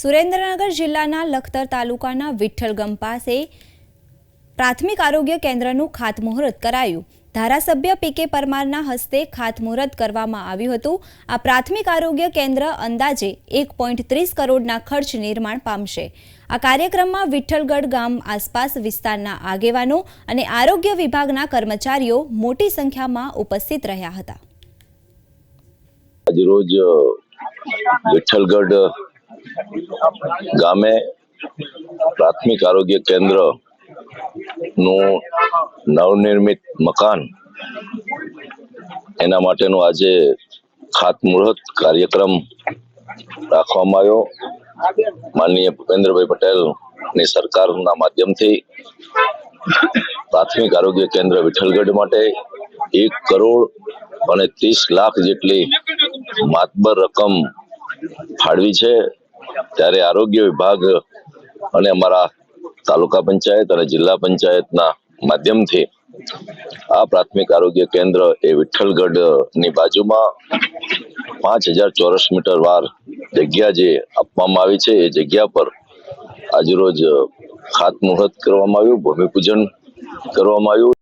સુરેન્દ્રનગર જિલ્લાના લખતર તાલુકાના વિઠ્ઠલગમ પાસે પ્રાથમિક આરોગ્ય કેન્દ્રનું ખાતમુહૂર્ત કરાયું. ધારાસભ્ય પીકે પરમારના હસ્તે ખાતમુહૂર્ત કરવામાં આવ્યું હતું. આ પ્રાથમિક આરોગ્ય કેન્દ્ર અંદાજે એક પોઈન્ટ ત્રીસ કરોડના ખર્ચ નિર્માણ પામશે. આ કાર્યક્રમમાં વિઠ્ઠલગઢ ગામ આસપાસ વિસ્તારના આગેવાનો અને આરોગ્ય વિભાગના કર્મચારીઓ મોટી સંખ્યામાં ઉપસ્થિત રહ્યા હતા. આજરોજ વિઠ્ઠલગઢ ગામે પ્રાથમિક આરોગ્ય કેન્દ્રનું નવનિર્મિત મકાન, એના માટેનું આજે ખાતમુહૂર્ત કાર્યક્રમ રાખવામાં આવ્યો. માનનીય ભૂપેન્દ્રભાઈ પટેલની સરકારના માધ્યમથી પ્રાથમિક આરોગ્ય કેન્દ્ર વિઠ્ઠલગઢ માટે એક કરોડ અને ત્રીસ લાખ જેટલી માતબર રકમ ફાળવી છે. ત્યારે આરોગ્ય વિભાગ અને અમારા તાલુકા પંચાયત અને જિલ્લા પંચાયતના માધ્યમથી આ પ્રાથમિક આરોગ્ય કેન્દ્ર એ વિઠ્ઠલગઢની બાજુમાં પાંચ હજાર ચોરસ મીટર વાર જગ્યા જે આપવામાં આવી છે, એ જગ્યા પર આજરોજ ખાતમુહૂર્ત કરવામાં આવ્યું, ભૂમિપૂજન કરવામાં આવ્યું.